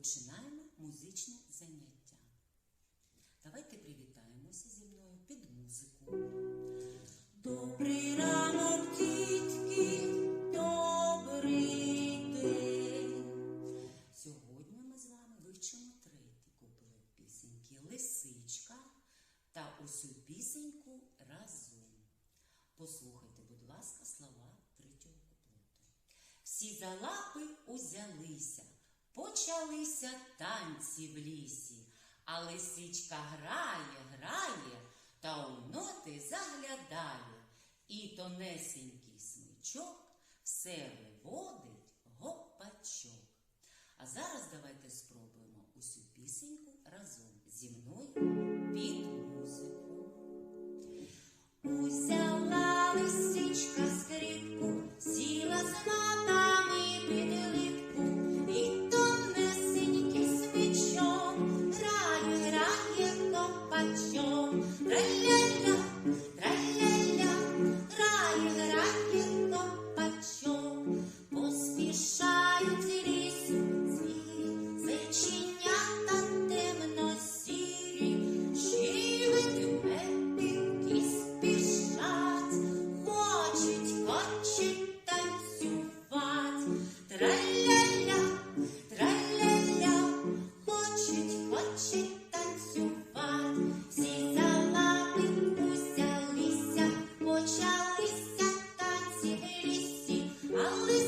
Починаємо музичне заняття. Давайте привітаємося зі мною під музику. Добрий ранок, дітки, добрий день! Сьогодні ми з вами вивчимо третій куплет пісеньки Лисичка та усю пісеньку разом. Послухайте, будь ласка, слова третього куплету. Всі за лапи узялися почалися танці в лісі, а лисичка грає, грає та у ноти заглядає, і тонесенький смичок все виводить гопачок. А зараз давайте спробуємо усю пісеньку разом зі мною Поспішають ліс, зайченята темно сірі, щілити пепінки спішать, хочуть, хочуть танцювати, траля, траля, хочуть, хочуть танцювати, всі за лапи узялися, почалися танці лісі, але.